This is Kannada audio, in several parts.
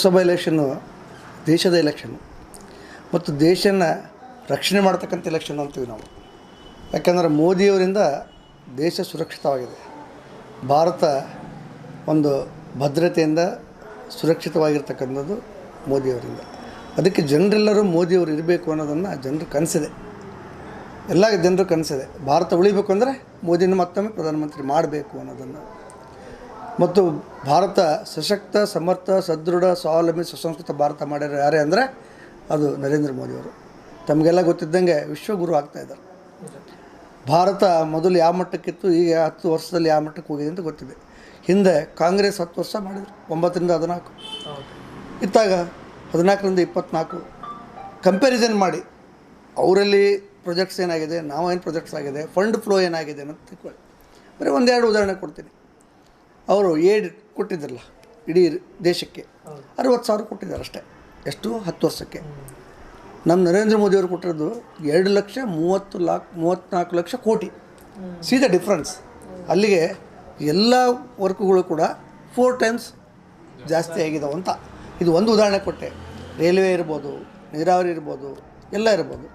ಲೋಕಸಭಾ ಎಲೆಕ್ಷನ್ನು ದೇಶದ ಎಲೆಕ್ಷನ್ನು ಮತ್ತು ದೇಶನ ರಕ್ಷಣೆ ಮಾಡ್ತಕ್ಕಂಥ ಎಲೆಕ್ಷನ್ ಅಂತೀವಿ ನಾವು. ಯಾಕಂದರೆ ಮೋದಿಯವರಿಂದ ದೇಶ ಸುರಕ್ಷಿತವಾಗಿದೆ. ಭಾರತ ಒಂದು ಭದ್ರತೆಯಿಂದ ಸುರಕ್ಷಿತವಾಗಿರ್ತಕ್ಕಂಥದ್ದು ಮೋದಿಯವರಿಂದ. ಅದಕ್ಕೆ ಜನರೆಲ್ಲರೂ ಮೋದಿಯವರು ಇರಬೇಕು ಅನ್ನೋದನ್ನು ಜನರು ಕನಸಿದೆ. ಎಲ್ಲ ಜನರು ಕನಸಿದೆ. ಭಾರತ ಉಳಿಬೇಕು ಅಂದರೆ ಮೋದಿನ ಮತ್ತೊಮ್ಮೆ ಪ್ರಧಾನಮಂತ್ರಿ ಮಾಡಬೇಕು ಅನ್ನೋದನ್ನು ಮತ್ತು ಭಾರತ ಸಶಕ್ತ, ಸಮರ್ಥ, ಸದೃಢ, ಸ್ವಾವಲಂಬಿ, ಸುಸಂಸ್ಕೃತ ಭಾರತ ಮಾಡ್ಯಾರ ಯಾರೇ ಅಂದರೆ ಅದು ನರೇಂದ್ರ ಮೋದಿಯವರು ತಮಗೆಲ್ಲ ಗೊತ್ತಿದ್ದಂಗೆ ವಿಶ್ವಗುರು ಆಗ್ತಾ ಇದ್ದಾರೆ. ಭಾರತ ಮೊದಲು ಯಾವ ಮಟ್ಟಕ್ಕಿತ್ತು, ಈಗ ಹತ್ತು ವರ್ಷದಲ್ಲಿ ಯಾವ ಮಟ್ಟಕ್ಕೆ ಹೋಗಿದೆ ಅಂತ ಗೊತ್ತಿದೆ. ಹಿಂದೆ ಕಾಂಗ್ರೆಸ್ ಹತ್ತು ವರ್ಷ ಮಾಡಿದ್ರು, ಒಂಬತ್ತರಿಂದ ಹದಿನಾಲ್ಕು. ಇತ್ತಾಗ ಹದಿನಾಲ್ಕರಿಂದ ಇಪ್ಪತ್ನಾಲ್ಕು. ಕಂಪ್ಯಾರಿಸನ್ ಮಾಡಿ, ಅವರಲ್ಲಿ ಪ್ರೊಜೆಕ್ಟ್ಸ್ ಏನಾಗಿದೆ, ನಾವೇನು ಪ್ರೊಜೆಕ್ಟ್ಸ್ ಆಗಿದೆ ಫಂಡ್ ಫ್ಲೋ ಏನಾಗಿದೆ ಅಂತ ತಿಳ್ಕೊಳ್ಳಿ. ಬರೀ ಒಂದೆರಡು ಉದಾಹರಣೆ ಕೊಡ್ತೀನಿ. ಅವರು ಏಡ್ ಕೊಟ್ಟಿದ್ರಲ್ಲ, ಇಡೀ ದೇಶಕ್ಕೆ. ಅರವತ್ತು ಸಾವಿರ ಕೊಟ್ಟಿದ್ದಾರೆ ಅಷ್ಟೇ. ಎಷ್ಟು? ಹತ್ತು ವರ್ಷಕ್ಕೆ. ನಮ್ಮ ನರೇಂದ್ರ ಮೋದಿಯವರು ಕೊಟ್ಟಿರೋದು ಎರಡು ಲಕ್ಷ ಮೂವತ್ತು ಲಾಕ್ ಮೂವತ್ತ್ನಾಲ್ಕು ಲಕ್ಷ ಕೋಟಿ. ಸಿ ದ ಡಿಫ್ರೆನ್ಸ್ ಅಲ್ಲಿಗೆ ಎಲ್ಲ ವರ್ಕ್ಗಳು ಕೂಡ ಫೋರ್ ಟೈಮ್ಸ್ ಜಾಸ್ತಿ ಆಗಿದಾವೆ ಅಂತ. ಇದು ಒಂದು ಉದಾಹರಣೆ ಕೊಟ್ಟೆ. ರೈಲ್ವೆ ಇರ್ಬೋದು, ನೀರಾವರಿ ಇರ್ಬೋದು, ಎಲ್ಲ ಇರ್ಬೋದು.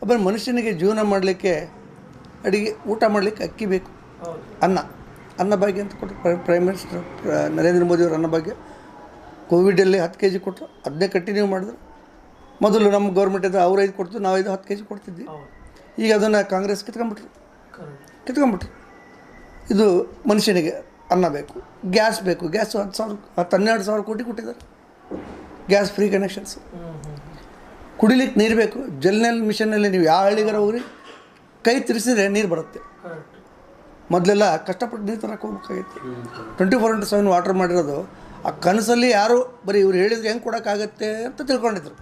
ಆಮೇಲೆ ಮನುಷ್ಯನಿಗೆ ಜೀವನ ಮಾಡಲಿಕ್ಕೆ ಅಡುಗೆ, ಊಟ ಮಾಡಲಿಕ್ಕೆ ಅಕ್ಕಿ ಬೇಕು. ಅನ್ನ. ಅನ್ನ ಭಾಗ್ಯ ಅಂತ ಕೊಟ್ಟರು. ಪ್ರೈ- ಪ್ರೈಮ್ ಮಿನಿಸ್ಟರ್ ನರೇಂದ್ರ ಮೋದಿಯವರು ಅನ್ನ ಭಾಗ್ಯ. ಕೋವಿಡಲ್ಲಿ ಹತ್ತು ಕೆ ಜಿ ಕೊಟ್ಟರು. ಅದನ್ನೇ ಕಂಟಿನ್ಯೂ ಮಾಡಿದ್ರು. ಮೊದಲು ನಮ್ಮ ಗೌರ್ಮೆಂಟಿಂದ ಅವ್ರು ಐದು ಕೊಡ್ತು ನಾವು ಐದು ಹತ್ತು ಕೆ ಜಿ ಕೊಡ್ತಿದ್ವಿ ಈಗ ಅದನ್ನು ಕಾಂಗ್ರೆಸ್ ಕಿತ್ಕೊಂಡ್ಬಿಟ್ರು. ಕಿತ್ಕೊಂಡ್ಬಿಟ್ರು. ಇದು ಮನುಷ್ಯನಿಗೆ ಅನ್ನ ಬೇಕು ಗ್ಯಾಸ್ ಬೇಕು. ಗ್ಯಾಸ್ ಹತ್ತು ಸಾವಿರ ಹತ್ತು ಹನ್ನೆರಡು ಸಾವಿರ ಕೋಟಿ ಕೊಟ್ಟಿದ್ದಾರೆ. Gas free connections. ಕುಡಿಲಿಕ್ಕೆ ನೀರು ಬೇಕು. ಜಲ್ನಲ್ಲಿ ಮಿಷನ್ನಲ್ಲಿ ನೀವು ಯಾವ ಹಳ್ಳಿಗಾರ ಹೋಗ್ರಿ ಕೈ ತಿರ್ಸಿದ್ರೆ ನೀರು ಬರುತ್ತೆ. ಮೊದಲೆಲ್ಲ ಕಷ್ಟಪಟ್ಟು ನೀರು ತರಕ್ಕೆ ಹೋಗ್ಬೇಕಾಗಿತ್ತು. Twenty four into seven water ಮಾಡಿರೋದು, ಆ ಕನಸಲ್ಲಿ ಯಾರು ಬರೀ ಇವ್ರು ಹೇಳಿದ್ರೆ ಹೆಂಗೆ ಕೊಡೋಕ್ಕಾಗತ್ತೆ ಅಂತ ತಿಳ್ಕೊಂಡಿದ್ರು.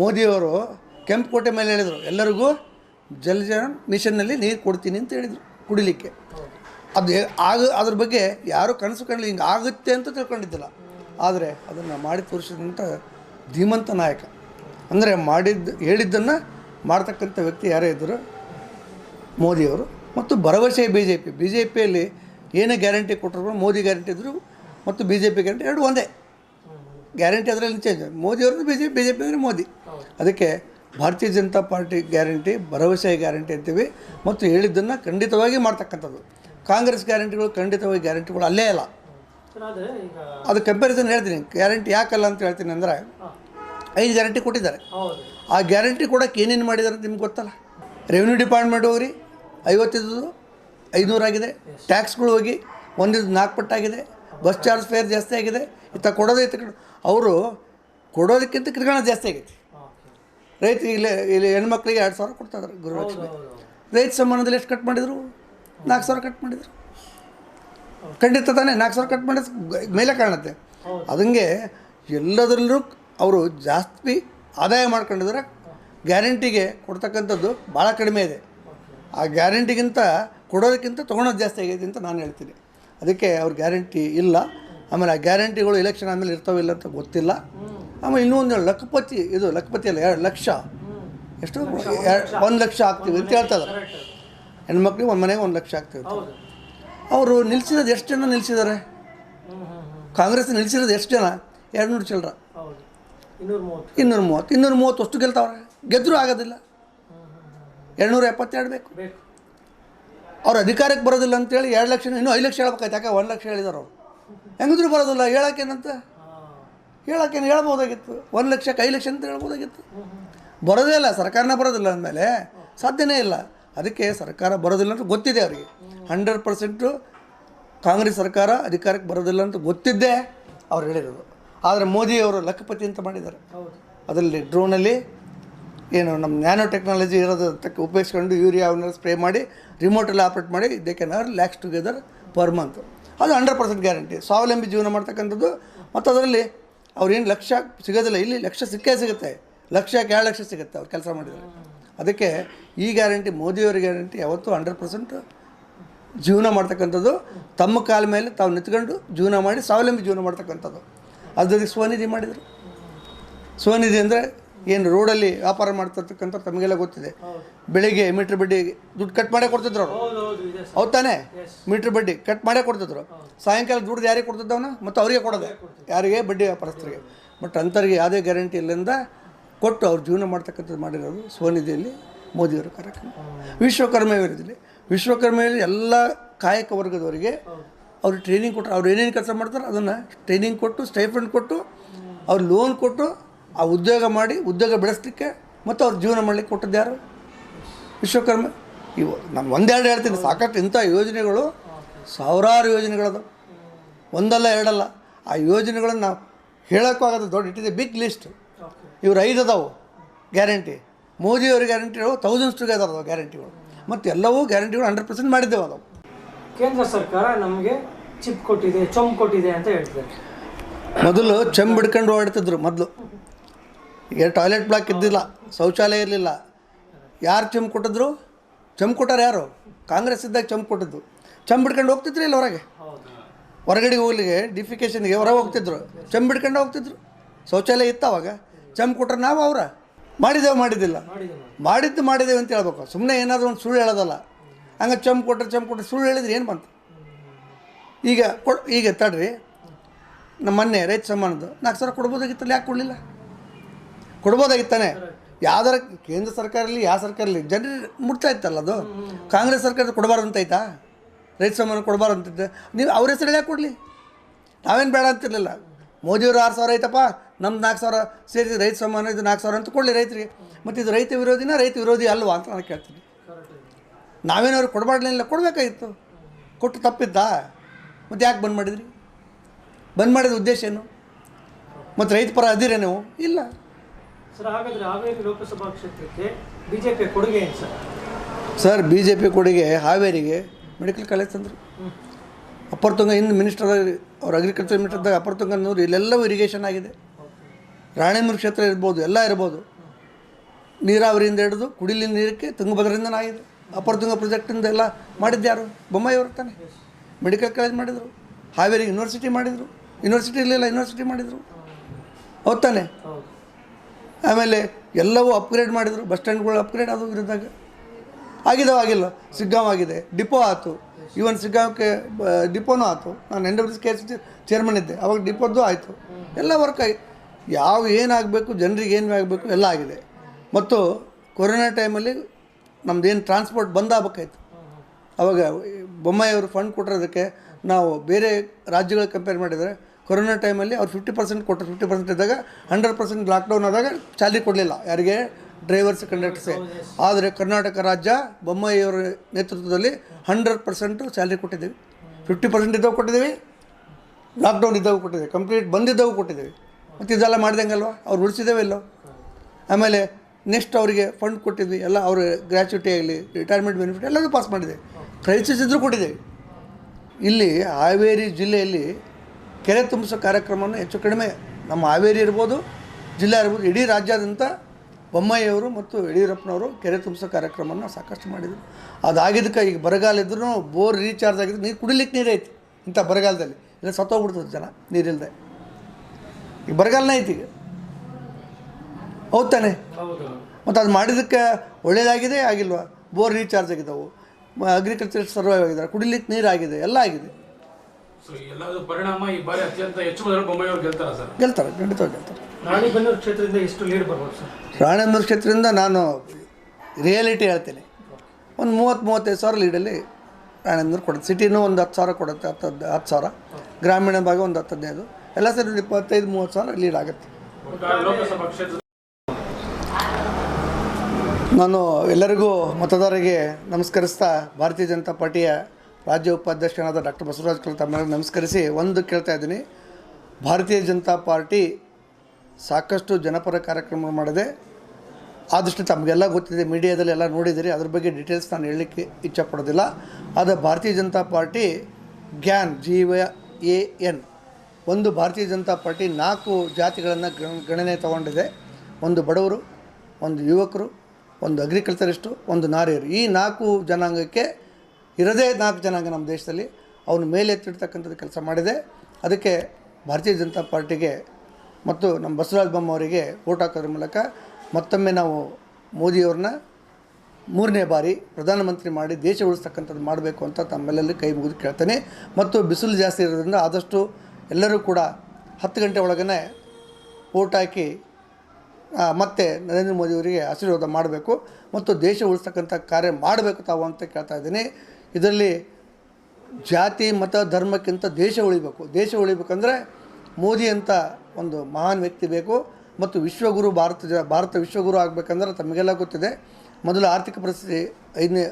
ಮೋದಿಯವರು ಕೆಂಪು ಕೋಟೆ ಮೇಲೆ ಹೇಳಿದರು, ಎಲ್ಲರಿಗೂ ಜಲ್ ಜೀವನ್ ಮಿಷನ್ನಲ್ಲಿ ನೀರು ಕೊಡ್ತೀನಿ ಅಂತ ಹೇಳಿದರು ಕುಡಿಲಿಕ್ಕೆ. ಅದು ಆಗ ಅದ್ರ ಬಗ್ಗೆ ಯಾರು ಕನಸು ಕಾಣಲಿ ಹಿಂಗೆ ಆಗುತ್ತೆ ಅಂತ ತಿಳ್ಕೊಂಡಿದ್ದಿಲ್ಲ. ಆದರೆ ಅದನ್ನು ಮಾಡಿ ತೋರಿಸಿದಂಥ ಧೀಮಂತ ನಾಯಕ. ಅಂದರೆ ಮಾಡಿದ್ದು, ಹೇಳಿದ್ದನ್ನು ಮಾಡ್ತಕ್ಕಂಥ ವ್ಯಕ್ತಿ ಯಾರೇ ಇದ್ದರು ಮೋದಿಯವರು ಮತ್ತು ಭರವಸೆ B J P B J ಪಿಯಲ್ಲಿ ಏನೇ ಗ್ಯಾರಂಟಿ ಕೊಟ್ಟರು ಮೋದಿ ಗ್ಯಾರಂಟಿ ಇದ್ದರು ಮತ್ತು ಬಿ ಜೆ ಪಿ ಗ್ಯಾರಂಟಿ ಎರಡು ಒಂದೇ. ಗ್ಯಾರಂಟಿ ಅದರಲ್ಲಿ change ಮೋದಿಯವ್ರದ್ದು B J B J P ಅಂದರೆ ಮೋದಿ. ಅದಕ್ಕೆ ಭಾರತೀಯ ಜನತಾ ಪಾರ್ಟಿ ಗ್ಯಾರಂಟಿ ಭರವಸೆ ಗ್ಯಾರಂಟಿ ಅಂತೀವಿ ಮತ್ತು ಹೇಳಿದ್ದನ್ನು ಖಂಡಿತವಾಗಿ ಮಾಡ್ತಕ್ಕಂಥದ್ದು. ಕಾಂಗ್ರೆಸ್ ಗ್ಯಾರಂಟಿಗಳು ಖಂಡಿತವಾಗಿ ಗ್ಯಾರಂಟಿಗಳು ಅಲ್ಲೇ ಅಲ್ಲ. ಅದು ಕಂಪ್ಯಾರಿಸನ್ ಹೇಳ್ತೀನಿ. ಗ್ಯಾರಂಟಿ ಯಾಕಲ್ಲ ಅಂತ ಹೇಳ್ತೀನಿ ಅಂದರೆ ಐದು ಗ್ಯಾರಂಟಿ ಕೊಟ್ಟಿದ್ದಾರೆ. ಆ ಗ್ಯಾರಂಟಿ ಕೊಡೋಕ್ಕೆ ಏನೇನು ಮಾಡಿದ್ದಾರೆ ಅಂತ ನಿಮ್ಗೆ ಗೊತ್ತಲ್ಲ? ರೆವಿನ್ಯೂ ಡಿಪಾರ್ಟ್ಮೆಂಟ್ ಹೋಗ್ರಿ ಐವತ್ತಿದ್ದು ಐನೂರಾಗಿದೆ ಟ್ಯಾಕ್ಸ್ಗಳು ಹೋಗಿ ಒಂದಿದ್ದು ನಾಲ್ಕು ಪಟ್ಟಾಗಿದೆ ಬಸ್ ಚಾರ್ಜ್ ಫೇರ್ ಜಾಸ್ತಿ ಆಗಿದೆ. ಇತ್ತ ಕೊಡೋದೇ ಇತ್ತ ಅವರು ಕೊಡೋದಕ್ಕಿಂತ ಕಿತ್ಕೊಳ್ಳೋ ಜಾಸ್ತಿ ಆಗೈತಿ. ರೈತ ಇಲ್ಲಿ ಇಲ್ಲಿ ಹೆಣ್ಮಕ್ಳಿಗೆ ಎರಡು ಸಾವಿರ ಕೊಡ್ತಾಯಿದ್ರು ಗುರುಲಕ್ಷ್ಮಿ ರೈತ ಸಂಬಂಧದಲ್ಲಿ ಎಷ್ಟು ಕಟ್ ಮಾಡಿದರು? ನಾಲ್ಕು ಸಾವಿರ ಕಟ್ ಮಾಡಿದರು. ಖಂಡಿತ ತಾನೇ ನಾಲ್ಕು ಸಾವಿರ ಕಟ್ ಮಾಡಿದ ಮೇಲೆ ಕಾಣುತ್ತೆ. ಅದಂಗೆ ಎಲ್ಲದರಲ್ಲೂ ಅವರು ಜಾಸ್ತಿ ಆದಾಯ ಮಾಡ್ಕೊಂಡಿದ್ರೆ ಗ್ಯಾರಂಟಿಗೆ ಕೊಡ್ತಕ್ಕಂಥದ್ದು ಭಾಳ ಕಡಿಮೆ ಇದೆ. ಆ ಗ್ಯಾರಂಟಿಗಿಂತ ಕೊಡೋದಕ್ಕಿಂತ ತೊಗೊಳೋದು ಜಾಸ್ತಿ ಆಗೈತೆ ಅಂತ ನಾನು ಹೇಳ್ತೀನಿ. ಅದಕ್ಕೆ ಅವ್ರ ಗ್ಯಾರಂಟಿ ಇಲ್ಲ. ಆಮೇಲೆ ಆ ಗ್ಯಾರಂಟಿಗಳು ಎಲೆಕ್ಷನ್ ಆಮೇಲೆ ಇರ್ತಾವೆ ಇಲ್ಲ ಅಂತ ಗೊತ್ತಿಲ್ಲ. ಆಮೇಲೆ ಇನ್ನೂ ಒಂದು ಲಖಪತಿ ಇದು ಲಖಪತಿ ಅಲ್ಲ ಎರಡು ಲಕ್ಷ. ಎಷ್ಟು? ಒಂದು ಲಕ್ಷ. ಆಗ್ತೀವಿ ಅಂತ ಹೇಳ್ತಾರೆ ಹೆಣ್ಮಕ್ಳಿಗೆ ಒಂದು ಮನೆಗೆ ಒಂದು ಲಕ್ಷ ಆಗ್ತೀವಿ ಅವರು ನಿಲ್ಸಿರೋದು ಎಷ್ಟು ಜನ ನಿಲ್ಸಿದ್ದಾರೆ? ಕಾಂಗ್ರೆಸ್ ನಿಲ್ಸಿರೋದು ಎಷ್ಟು ಜನ? ಎರಡು ನೂರು ಚಿಲ್ಲರ ಇನ್ನೂರ ಮೂವತ್ತು. ಇನ್ನೂರು ಮೂವತ್ತು. ಇನ್ನೂರು ಮೂವತ್ತು ಅಷ್ಟು ಗೆಲ್ತಾವ್ರೆ. ಗೆದ್ದರೂ ಆಗೋದಿಲ್ಲ. ಎರಡುನೂರ ಎಪ್ಪತ್ತೆರಡು ಬೇಕು. ಅವ್ರು ಅಧಿಕಾರಕ್ಕೆ ಬರೋದಿಲ್ಲ ಅಂತೇಳಿ ಎರಡು ಲಕ್ಷ ಇನ್ನೂ ಐದು ಲಕ್ಷ ಹೇಳ್ಬೇಕಾಯ್ತು. ಯಾಕೆ ಒಂದು ಲಕ್ಷ ಹೇಳಿದಾರೆ ಅವರು? ಹೆಂಗಿದ್ರು ಬರೋದಿಲ್ಲ. ಹೇಳಕ್ಕೇನಂತ ಹೇಳೋಕ್ಕೇನು ಹೇಳ್ಬೋದಾಗಿತ್ತು? ಒಂದು ಲಕ್ಷಕ್ಕೆ ಐದು ಲಕ್ಷ ಅಂತ ಹೇಳ್ಬೋದಾಗಿತ್ತು. ಬರೋದೇ ಇಲ್ಲ. ಸರ್ಕಾರನ ಬರೋದಿಲ್ಲ ಅಂದಮೇಲೆ ಸಾಧ್ಯನೇ ಇಲ್ಲ. ಅದಕ್ಕೆ ಸರ್ಕಾರ ಬರೋದಿಲ್ಲ ಅಂತ ಗೊತ್ತಿದೆ ಅವರಿಗೆ. ಹಂಡ್ರೆಡ್ ಪರ್ಸೆಂಟು ಕಾಂಗ್ರೆಸ್ ಸರ್ಕಾರ ಅಧಿಕಾರಕ್ಕೆ ಬರೋದಿಲ್ಲ ಅಂತ ಗೊತ್ತಿದ್ದೇ ಅವ್ರು ಹೇಳಿರೋದು. ಆದರೆ ಮೋದಿಯವರು ಲಕ್ಕಪತಿ ಅಂತ ಮಾಡಿದ್ದಾರೆ. ಅದರಲ್ಲಿ ಡ್ರೋನಲ್ಲಿ ಏನು ನಮ್ಮ ನ್ಯಾನೋ ಟೆಕ್ನಾಲಜಿ ಇರೋದು ತಕ್ಕ ಉಪಯೋಗಿಸ್ಕೊಂಡು ಯೂರಿಯಾ ಅವನ್ನ ಸ್ಪ್ರೇ ಮಾಡಿ ರಿಮೋಟಲ್ಲಿ ಆಪ್ರೇಟ್ ಮಾಡಿ they can earn lakhs together per month ಅದು ಹಂಡ್ರೆಡ್ ಪರ್ಸೆಂಟ್ ಗ್ಯಾರಂಟಿ ಸ್ವಾವಲಂಬಿ ಜೀವನ ಮಾಡ್ತಕ್ಕಂಥದ್ದು. ಮತ್ತು ಅದರಲ್ಲಿ ಅವ್ರೇನು ಲಕ್ಷ ಸಿಗೋದಿಲ್ಲ. ಇಲ್ಲಿ ಲಕ್ಷ ಸಿಕ್ಕೇ ಸಿಗುತ್ತೆ. ಲಕ್ಷಕ್ಕೆ ಎರಡು ಲಕ್ಷ ಸಿಗುತ್ತೆ ಅವ್ರು ಕೆಲಸ ಮಾಡಿದರೆ. ಅದಕ್ಕೆ ಈ ಗ್ಯಾರಂಟಿ ಮೋದಿಯವ್ರ ಗ್ಯಾರಂಟಿ ಯಾವತ್ತೂ ಹಂಡ್ರೆಡ್ ಪರ್ಸೆಂಟ್ ಜೀವನ ಮಾಡ್ತಕ್ಕಂಥದ್ದು. ತಮ್ಮ ಕಾಲ ಮೇಲೆ ತಾವು ನಿಂತ್ಕೊಂಡು ಜೀವನ ಮಾಡಿ, ಸ್ವಾವಲಂಬಿ ಜೀವನ ಮಾಡ್ತಕ್ಕಂಥದ್ದು. ಅದರಲ್ಲಿ ಸ್ವನಿಧಿ ಮಾಡಿದರು. ಸ್ವನಿಧಿ ಅಂದರೆ ಏನು ರೋಡಲ್ಲಿ ವ್ಯಾಪಾರ ಮಾಡ್ತಿರ್ತಕ್ಕಂಥ ತಮಗೆಲ್ಲ ಗೊತ್ತಿದೆ. ಬೆಳಿಗ್ಗೆ ಮೀಟ್ರ್ ಬಡ್ಡಿ ದುಡ್ಡು ಕಟ್ ಮಾಡೇ ಕೊಡ್ತಿದ್ರು ಅವರು. ಹೌದು ತಾನೇ? ಮೀಟ್ರ್ ಬಡ್ಡಿ ಕಟ್ ಮಾಡೇ ಕೊಡ್ತಿದ್ರು. ಸಾಯಂಕಾಲ ದುಡ್ಡು ಯಾರಿಗೆ ಕೊಡ್ತಿದ್ದವನ? ಮತ್ತು ಅವರಿಗೆ ಕೊಡೋದು. ಯಾರಿಗೆ? ಬಡ್ಡಿ ವ್ಯಾಪಾರಸ್ಥರಿಗೆ. ಬಟ್ ಅಂಥವ್ರಿಗೆ ಯಾವುದೇ ಗ್ಯಾರಂಟಿ ಇಲ್ಲಿಂದ ಕೊಟ್ಟು ಅವ್ರು ಜೀವನ ಮಾಡ್ತಕ್ಕಂಥದ್ದು ಮಾಡಿರೋದು ಸ್ವನಿಧಿಯಲ್ಲಿ ಮೋದಿಯವರ ಕಾರ್ಯಕ್ರಮ. ವಿಶ್ವಕರ್ಮ ಯೋಜನೆಯಲ್ಲಿ ವಿಶ್ವಕರ್ಮೆಯಲ್ಲಿ ಎಲ್ಲ ಕಾಯಕ ವರ್ಗದವರಿಗೆ ಅವ್ರಿಗೆ ಟ್ರೈನಿಂಗ್ ಕೊಟ್ಟರು ಅವ್ರು ಏನೇನು ಕೆಲಸ ಮಾಡ್ತಾರೆ ಅದನ್ನು ಟ್ರೈನಿಂಗ್ ಕೊಟ್ಟು ಸ್ಟೈಫಂಡ್ ಕೊಟ್ಟು ಅವ್ರು ಲೋನ್ ಕೊಟ್ಟು ಆ ಉದ್ಯೋಗ ಮಾಡಿ ಉದ್ಯೋಗ ಬೆಳೆಸಲಿಕ್ಕೆ ಮತ್ತು ಅವ್ರ ಜೀವನ ಮಾಡಲಿಕ್ಕೆ ಕೊಟ್ಟದ್ದು ಯಾರು? ವಿಶ್ವಕರ್ಮ. ಇವು ನಾನು ಒಂದೆರಡು ಹೇಳ್ತೀನಿ ಸಾಕಷ್ಟು ಇಂಥ ಯೋಜನೆಗಳು ಸಾವಿರಾರು ಯೋಜನೆಗಳದು ಒಂದಲ್ಲ ಎರಡಲ್ಲ. ಆ ಯೋಜನೆಗಳನ್ನು ನಾವು ಹೇಳೋಕ್ಕೂ ಆಗೋದು ದೊಡ್ಡ ಇಟ್ಟಿದೆ ಇಸ್ ಎ ಬಿಗ್ ಲಿಸ್ಟ್ ಇವ್ರು ಐದು ಅದಾವು ಗ್ಯಾರಂಟಿ ಮೋದಿಯವ್ರ ಗ್ಯಾರಂಟಿಗಳು ತೌಸಂಡ್ಸ್ ಟುಗೆದರ್ ಅದಾವೆ ಗ್ಯಾರಂಟಿಗಳು ಮತ್ತು ಎಲ್ಲವೂ ಗ್ಯಾರಂಟಿಗಳು ಹಂಡ್ರೆಡ್ ಪರ್ಸೆಂಟ್ ಮಾಡಿದ್ದೇವೆ ಅದಾವು. ಕೇಂದ್ರ ಸರ್ಕಾರ ನಮಗೆ ಚಿಪ್ ಕೊಟ್ಟಿದೆ ಚೊಂಬ್ ಕೊಟ್ಟಿದೆ ಅಂತ ಹೇಳ್ತಾರೆ ಮೊದಲು ಚೆಂಬ್ ಹಿಡ್ಕೊಂಡು ಓಡಾಡ್ತಿದ್ರು ಮೊದಲು. ಈಗ ಟಾಯ್ಲೆಟ್ ಬ್ಲಾಕ್ ಇದ್ದಿಲ್ಲ, ಶೌಚಾಲಯ ಇರಲಿಲ್ಲ. ಯಾರು ಚಮ್ ಕೊಟ್ಟಿದ್ರು? ಚಮ್ ಕೊಟ್ಟಾರ ಯಾರು? ಕಾಂಗ್ರೆಸ್ ಇದ್ದಾಗ ಚಮ್ ಕೊಟ್ಟಿದ್ದು. ಚಮ್ ಬಿಡ್ಕೊಂಡು ಹೋಗ್ತಿದ್ರು ಇಲ್ಲ ಹೊರಗೆ? ಹೊರಗಡೆ ಹೋಗ್ಲಿಕ್ಕೆ ಡಿಫಿಕೇಷನ್ಗೆ ಹೊರಗೆ ಹೋಗ್ತಿದ್ರು. ಚಮ್ ಬಿಡ್ಕೊಂಡು ಹೋಗ್ತಿದ್ರು. ಶೌಚಾಲಯ ಇತ್ತು ಅವಾಗ. ಚಮ್ ಕೊಟ್ರೆ ನಾವು ಅವರ. ಮಾಡಿದ್ದೇವೆ ಮಾಡಿದ್ದಿಲ್ಲ. ಮಾಡಿದ್ದು ಮಾಡಿದ್ದೇವೆ ಅಂತ ಹೇಳ್ಬೇಕು. ಸುಮ್ಮನೆ ಏನಾದರೂ ಒಂದು ಸುಳ್ಳು ಹೇಳೋದಲ್ಲ. ಹಂಗೆ ಚಮ್ ಕೊಟ್ರೆ ಚಮ್ ಕೊಟ್ರೆ ಸುಳ್ಳು ಹೇಳಿದ್ರೆ ಏನು ಬಂತು? ಈಗ ಕೊ ಈಗ ತಡ್ರಿ. ನಮ್ಮ ಮೊನ್ನೆ ರೈತ ಸಮ್ಮಾನದ್ದು ನಾಲ್ಕು ಸಾವಿರ ಕೊಡ್ಬೋದಾಗಿತ್ತಲ್ಲ, ಯಾಕೆ ಕೊಡಲಿಲ್ಲ? ಕೊಡ್ಬೋದಾಗಿತ್ತಾನೆ? ಯಾವ್ದಾರ ಕೇಂದ್ರ ಸರ್ಕಾರಲ್ಲಿ ಯಾವ ಸರ್ಕಾರಲ್ಲಿ ಜನರಿಗೆ ಮುಟ್ತಾ ಇತ್ತಲ್ಲ ಅದು? ಕಾಂಗ್ರೆಸ್ ಸರ್ಕಾರ ಕೊಡಬಾರ್ದು ಅಂತ ಆಯ್ತಾ ರೈತ ಸಮ್ಮಾನ ಕೊಡಬಾರ್ದು ನೀವು ಅವ್ರ ಹೆಸರು ಯಾಕೆ ಕೊಡಲಿ? ನಾವೇನು ಬೇಡ ಅಂತಿರಲಿಲ್ಲ. ಮೋದಿಯವರು ಆರು ಸಾವಿರ ಐತಪ್ಪ ನಮ್ದು ನಾಲ್ಕು ಸಾವಿರ ಸೇರಿಸಿ ರೈತ ಸಮ್ಮಾನ ಇದು ನಾಲ್ಕು ಸಾವಿರ ಅಂತ ಕೊಡಲಿ ರೈತರಿಗೆ. ಮತ್ತು ಇದು ರೈತ ವಿರೋಧಿನ ರೈತ ವಿರೋಧಿ ಅಲ್ವಾ ಅಂತ ನಾನು ಕೇಳ್ತೀನಿ. ನಾವೇನವ್ರು ಕೊಡಬಾರ್ಲಿಲ್ಲ ಕೊಡಬೇಕಾಗಿತ್ತು. ಕೊಟ್ಟು ತಪ್ಪಿದ್ದಾ? ಮತ್ತು ಯಾಕೆ ಬಂದ್ ಮಾಡಿದ್ರಿ? ಬಂದ್ ಮಾಡಿದ ಉದ್ದೇಶ ಏನು? ಮತ್ತು ರೈತ ಪರ ಅದಿರೇ ನೀವು? ಇಲ್ಲ. ಸರ್ ಹಾಗಾದ್ರೆ ಹಾವೇರಿ ಲೋಕಸಭಾ ಕ್ಷೇತ್ರಕ್ಕೆ ಬಿಜೆಪಿ ಕೊಡುಗೆ ಏನು sir? Sir B J P ಕೊಡುಗೆ ಹಾವೇರಿಗೆ ಮೆಡಿಕಲ್ ಕಾಲೇಜ್ ತಂದರು. ಅಪ್ಪರ್ ತುಂಗ ಇನ್ನು ಮಿನಿಸ್ಟರ್ ಅವ್ರು ಅಗ್ರಿಕಲ್ಚರ್ ಮಿನಿಸ್ಟರ್ದಾಗ ಅಪ್ಪರ್ ತುಂಗನೂರು ಇಲ್ಲೆಲ್ಲವೂ ಇರಿಗೇಷನ್ ಆಗಿದೆ. ರಾಣೇಮೂರು ಕ್ಷೇತ್ರ ಇರ್ಬೋದು ಎಲ್ಲ ಇರ್ಬೋದು. ನೀರಾವರಿಯಿಂದ ಹಿಡಿದು ಕುಡಿಲಿನ ನೀರಕ್ಕೆ ತುಂಗಭದ್ರದಿಂದ ಆಗಿದೆ. ಅಪ್ಪರ್ ತುಂಗ ಪ್ರಾಜೆಕ್ಟಿಂದ ಎಲ್ಲ ಮಾಡಿದ್ದು ಯಾರು? ಬೊಮ್ಮಾಯಿಯವರು ತಾನೆ. ಮೆಡಿಕಲ್ ಕಾಲೇಜ್ ಮಾಡಿದರು. ಹಾವೇರಿ ಯೂನಿವರ್ಸಿಟಿ ಮಾಡಿದರು. ಯೂನಿವರ್ಸಿಟಿ ಇರಲಿಲ್ಲ ಯೂನಿವರ್ಸಿಟಿ ಮಾಡಿದರು. ಹೌದ್. ತಾನೆ. ಆಮೇಲೆ ಎಲ್ಲವೂ ಅಪ್ಗ್ರೇಡ್ ಮಾಡಿದರು. ಬಸ್ ಸ್ಟ್ಯಾಂಡ್ಗಳು ಅಪ್ಗ್ರೇಡ್ ಆದವು ಆಗಿದಾವೆ ಆಗಿಲ್ಲ. ಸಿಗ್ಗಾಂವ್ ಆಗಿದೆ. ಡಿಪೋ ಆಯಿತು ಈವನ್ ಸಿಗ್ಗಾಂವಕ್ಕೆ ಬ- ಡಿಪೋನೂ ಆಯಿತು ನಾನು N W K S chairman ಇದ್ದೆ. ಅವಾಗ ಡಿಪೋದ್ದು ಆಯಿತು. ಎಲ್ಲ ವರ್ಕ್ ಆಗಿ. ಯಾವ ಏನಾಗಬೇಕು, ಜನರಿಗೆ ಏನು ಆಗಬೇಕು, ಎಲ್ಲ ಆಗಿದೆ. ಮತ್ತು ಕೊರೋನಾ ಟೈಮಲ್ಲಿ ನಮ್ದು ಏನು ಟ್ರಾನ್ಸ್ಪೋರ್ಟ್ ಬಂದಾಗಬೇಕಾಯ್ತು ಅವಾಗ ಬೊಮ್ಮಾಯಿಯವರು ಫಂಡ್ ಕೊಟ್ಟಿರೋದಕ್ಕೆ ನಾವು ಬೇರೆ ರಾಜ್ಯಗಳಿಗೆ ಕಂಪೇರ್ ಮಾಡಿದರೆ ಕೊರೋನಾ ಟೈಮಲ್ಲಿ ಅವ್ರು ಫಿಫ್ಟಿ ಪರ್ಸೆಂಟ್ ಕೊಟ್ಟರು ಫಿಫ್ಟಿ ಪರ್ಸೆಂಟ್ ಇದ್ದಾಗ ಹಂಡ್ರೆಡ್ ಪರ್ಸೆಂಟ್ ಲಾಕ್ಡೌನ್ ಆದಾಗ ಸ್ಯಾಲ್ರಿ ಕೊಡಲಿಲ್ಲ. ಯಾರಿಗೆ? ಡ್ರೈವರ್ಸ್ ಕಂಡಕ್ಟರ್ಸೇ ಆದರೆ ಕರ್ನಾಟಕ ರಾಜ್ಯ ಬೊಮ್ಮಾಯಿಯವರ ನೇತೃತ್ವದಲ್ಲಿ ಹಂಡ್ರೆಡ್ ಪರ್ಸೆಂಟು ಸ್ಯಾಲ್ರಿ ಕೊಟ್ಟಿದ್ದೀವಿ. ಫಿಫ್ಟಿ ಪರ್ಸೆಂಟ್ ಇದ್ದವು ಕೊಟ್ಟಿದ್ದೀವಿ ಲಾಕ್ಡೌನ್ ಇದ್ದಾಗ ಕೊಟ್ಟಿದ್ದೀವಿ ಕಂಪ್ಲೀಟ್ ಬಂದಿದ್ದಾಗ ಕೊಟ್ಟಿದ್ದೀವಿ. ಮತ್ತು ಇದೆಲ್ಲ ಮಾಡ್ದಂಗಲ್ವ? ಅವ್ರು ಉಳಿಸಿದ್ದೇವೆ ಇಲ್ಲೋ? ಆಮೇಲೆ ನೆಕ್ಸ್ಟ್ ಅವರಿಗೆ ಫಂಡ್ ಕೊಟ್ಟಿದ್ವಿ, ಎಲ್ಲ ಅವ್ರ ಗ್ರ್ಯಾಚ್ಯುಟಿ ಆಗಲಿ ರಿಟೈರ್ಮೆಂಟ್ ಬೆನಿಫಿಟ್ ಎಲ್ಲದೂ ಪಾಸ್ ಮಾಡಿದೆ. ಕ್ರೈಸಿಸ್ ಇದ್ದರೂ ಕೊಟ್ಟಿದ್ದೇವೆ ಇಲ್ಲಿ ಹಾವೇರಿ ಜಿಲ್ಲೆಯಲ್ಲಿ ಕೆರೆ ತುಂಬಿಸೋ ಕಾರ್ಯಕ್ರಮವನ್ನು ಹೆಚ್ಚು ಕಡಿಮೆ ನಮ್ಮ ಹಾವೇರಿ ಇರ್ಬೋದು, ಜಿಲ್ಲೆ ಇರ್ಬೋದು, ಇಡೀ ರಾಜ್ಯಾದ್ಯಂತ ಬೊಮ್ಮಯ್ಯವರು ಮತ್ತು ಯಡಿಯೂರಪ್ಪನವರು ಕೆರೆ ತುಂಬಿಸೋ ಕಾರ್ಯಕ್ರಮವನ್ನು ಸಾಕಷ್ಟು ಮಾಡಿದರು. ಅದಾಗಿದ್ದಕ್ಕೆ ಈಗ ಬರಗಾಲ ಇದ್ರೂ ಬೋರ್ ರೀಚಾರ್ಜ್ ಆಗಿದ್ದು ನೀರು ಕುಡಿಲಿಕ್ಕೆ ನೀರು ಐತಿ ಇಂಥ ಬರಗಾಲದಲ್ಲಿ. ಇಲ್ಲ ಸತ್ತೋಗ್ಬಿಡ್ತದೆ ಜನ ನೀರಿಲ್ಲದೆ ಈಗ ಬರಗಾಲನೇ ಐತಿ ಈಗ. ಹೌದು ತಾನೆ ಮತ್ತು ಅದು ಮಾಡಿದ್ದಕ್ಕೆ ಒಳ್ಳೇದಾಗಿದೆ, ಆಗಿಲ್ವಾ? ಬೋರ್ ರೀಚಾರ್ಜ್ ಆಗಿದ್ದಾವೆ. ಅಗ್ರಿಕಲ್ಚರ್ ಸರ್ವೈವ್ ಆಗಿದ್ದಾರೆ, ಕುಡಿಲಿಕ್ಕೆ ನೀರು ಆಗಿದೆ ಎಲ್ಲ ಆಗಿದೆ. ಪರಿಣಾಮ ಈ ಬಾರಿ ಅತ್ಯಂತ ಹೆಚ್ಚು ಸರ್. ಗೆಲ್ತಾರೆ ಖಂಡಿತ ಗೆಲ್ತಾರೆ. ರಾಣಿಬೆನ್ನೂರು ಕ್ಷೇತ್ರದಿಂದ ಎಷ್ಟು ಲೀಡ್ ಬರ್ಬೋದು ಸರ್? ರಾಣಿಬೆನ್ನೂರು ಕ್ಷೇತ್ರದಿಂದ ನಾನು ರಿಯಾಲಿಟಿ ಹೇಳ್ತೀನಿ. ಒಂದು ಮೂವತ್ತು ಮೂವತ್ತೈದು ಸಾವಿರ ಲೀಡಲ್ಲಿ ರಾಣಿಬೆನ್ನೂರು ಕೊಡುತ್ತೆ. ಸಿಟಿನೂ ಒಂದು ಹತ್ತು ಸಾವಿರ ಕೊಡುತ್ತೆ ಹತ್ತು ಹತ್ತು ಸಾವಿರ. ಗ್ರಾಮೀಣ ಭಾಗ ಒಂದು ಹತ್ತು ಹದಿನೈದು. ಎಲ್ಲ ಸೇರಿ ಒಂದು ಇಪ್ಪತ್ತೈದು ಮೂವತ್ತು ಸಾವಿರ ಲೀಡ್ ಆಗುತ್ತೆ. ನಾನು ಎಲ್ಲರಿಗೂ ಮತದಾರರಿಗೆ ನಮಸ್ಕರಿಸ್ತಾ ಭಾರತೀಯ ಜನತಾ ಪಾರ್ಟಿಯ ರಾಜ್ಯ ಉಪಾಧ್ಯಕ್ಷನಾದ ಡಾಕ್ಟರ್ ಬಸವರಾಜ್ ಕಲ್ ತಮ್ಮೆಲ್ಲರಿಗೂ ನಮಸ್ಕರಿಸಿ ಒಂದು ಕೇಳ್ತಾ ಇದ್ದೀನಿ. ಭಾರತೀಯ ಜನತಾ ಪಾರ್ಟಿ ಸಾಕಷ್ಟು ಜನಪರ ಕಾರ್ಯಕ್ರಮ ಮಾಡಿದೆ. ಆದಷ್ಟು ತಮಗೆಲ್ಲ ಗೊತ್ತಿದೆ, ಮೀಡಿಯಾದಲ್ಲಿ ಎಲ್ಲ ನೋಡಿದ್ದೀರಿ. ಅದ್ರ ಬಗ್ಗೆ ಡೀಟೇಲ್ಸ್ ನಾನು ಹೇಳಲಿಕ್ಕೆ ಇಚ್ಛಪಡೋದಿಲ್ಲ. ಆದರೆ Bharatiya Janata party Gyan G A N ಒಂದು ಭಾರತೀಯ ಜನತಾ ಪಾರ್ಟಿ ನಾಲ್ಕು ಜಾತಿಗಳನ್ನು ಗಣ- ಗಣನೆ ತಗೊಂಡಿದೆ. ಒಂದು ಬಡವರು, ಒಂದು ಯುವಕರು, ಒಂದು ಅಗ್ರಿಕಲ್ಚರಿಸ್ಟು ಒಂದು ನಾರಿಯರು. ಈ ನಾಲ್ಕು ಜನಾಂಗಕ್ಕೆ ಇರದೇ ನಾಲ್ಕು ಜನಾಂಗ ನಮ್ಮ ದೇಶದಲ್ಲಿ ಅವನು ಮೇಲೆತ್ತಿಡ್ತಕ್ಕಂಥದ್ದು ಕೆಲಸ ಮಾಡಿದೆ. ಅದಕ್ಕೆ ಭಾರತೀಯ ಜನತಾ ಪಾರ್ಟಿಗೆ ಮತ್ತು ನಮ್ಮ ಬಸವರಾಜ ಬೊಮ್ಮವರಿಗೆ ಓಟ್ ಹಾಕೋದ್ರ ಮೂಲಕ ಮತ್ತೊಮ್ಮೆ ನಾವು ಮೋದಿಯವ್ರನ್ನ ಮೂರನೇ ಬಾರಿ ಪ್ರಧಾನಮಂತ್ರಿ ಮಾಡಿ ದೇಶ ಉಳಿಸ್ತಕ್ಕಂಥದ್ದು ಮಾಡಬೇಕು ಅಂತ ತಮ್ಮೆಲ್ಲಲ್ಲಿ ಕೈ ಮುಗಿದು ಕೇಳ್ತೇನೆ. ಮತ್ತು ಬಿಸಿಲು ಜಾಸ್ತಿ ಇರೋದ್ರಿಂದ ಆದಷ್ಟು ಎಲ್ಲರೂ ಕೂಡ ಹತ್ತು ಗಂಟೆ ಒಳಗನೆ ಓಟ್ ಹಾಕಿ ಮತ್ತೆ ನರೇಂದ್ರ ಮೋದಿಯವರಿಗೆ ಆಶೀರ್ವಾದ ಮಾಡಬೇಕು ಮತ್ತು ದೇಶ ಉಳಿಸ್ತಕ್ಕಂಥ ಕಾರ್ಯ ಮಾಡಬೇಕು ತಾವು ಅಂತ ಕೇಳ್ತಾ ಇದ್ದೀನಿ. ಇದರಲ್ಲಿ ಜಾತಿ, ಮತ, ಧರ್ಮಕ್ಕಿಂತ ದೇಶ ಉಳಿಬೇಕು. ದೇಶ ಉಳಿಬೇಕಂದ್ರೆ ಮೋದಿ ಅಂತ ಒಂದು ಮಹಾನ್ ವ್ಯಕ್ತಿ ಬೇಕು ಮತ್ತು ವಿಶ್ವಗುರು ಭಾರತ ಭಾರತ ವಿಶ್ವಗುರು ಆಗಬೇಕಂದ್ರೆ ತಮಗೆಲ್ಲ ಗೊತ್ತಿದೆ. ಮೊದಲು ಆರ್ಥಿಕ ಪರಿಸ್ಥಿತಿ ಐದನೇ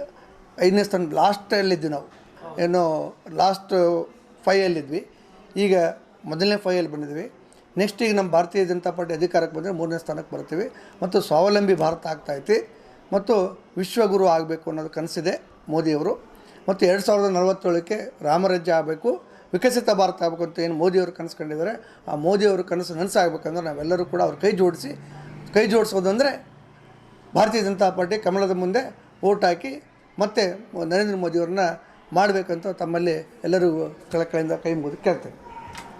ಐದನೇ ಸ್ಥಾನ ಲಾಸ್ಟಲ್ಲಿದ್ವಿ ನಾವು. ಏನು ಲಾಸ್ಟ್ ಫೈಯಲ್ಲಿದ್ವಿ ಈಗ ಮೊದಲನೇ ಫೈಯಲ್ಲಿ ಬಂದಿದ್ವಿ ನೆಕ್ಸ್ಟ್ ಈಗ ನಮ್ಮ ಭಾರತೀಯ ಜನತಾ ಪಾರ್ಟಿ ಅಧಿಕಾರಕ್ಕೆ ಬಂದರೆ ಮೂರನೇ ಸ್ಥಾನಕ್ಕೆ ಬರ್ತೀವಿ. ಮತ್ತು ಸ್ವಾವಲಂಬಿ ಭಾರತ ಆಗ್ತಾೈತಿ ಮತ್ತು ವಿಶ್ವಗುರು ಆಗಬೇಕು ಅನ್ನೋದು ಕನಸಿದೆ ಮೋದಿಯವರು. ಮತ್ತು ಎರಡು ಸಾವಿರದ ನಲವತ್ತೇಳಕ್ಕೆ ರಾಮರಾಜ್ಯ ಆಗಬೇಕು, ವಿಕಸಿತ ಭಾರತ ಆಗಬೇಕು ಅಂತ ಏನು ಮೋದಿಯವರು ಕನಸು ಕಂಡಿದ್ದಾರೆ, ಆ ಮೋದಿಯವರು ಕನಸು ನನಸಾಗಬೇಕಂದ್ರೆ ನಾವೆಲ್ಲರೂ ಕೂಡ ಅವ್ರ ಕೈ ಜೋಡಿಸಿ, ಕೈ ಜೋಡಿಸೋದು ಅಂದರೆ ಭಾರತೀಯ ಜನತಾ ಪಾರ್ಟಿ ಕಮಲದ ಮುಂದೆ ಓಟ್ ಹಾಕಿ ಮತ್ತೆ ನರೇಂದ್ರ ಮೋದಿಯವ್ರನ್ನ ಮಾಡಬೇಕಂತ ತಮ್ಮಲ್ಲಿ ಎಲ್ಲರೂ ಕಳಕಳಿಯಿಂದ ಕೈ ಮುಗಿದು ಕೇಳ್ತೇನೆ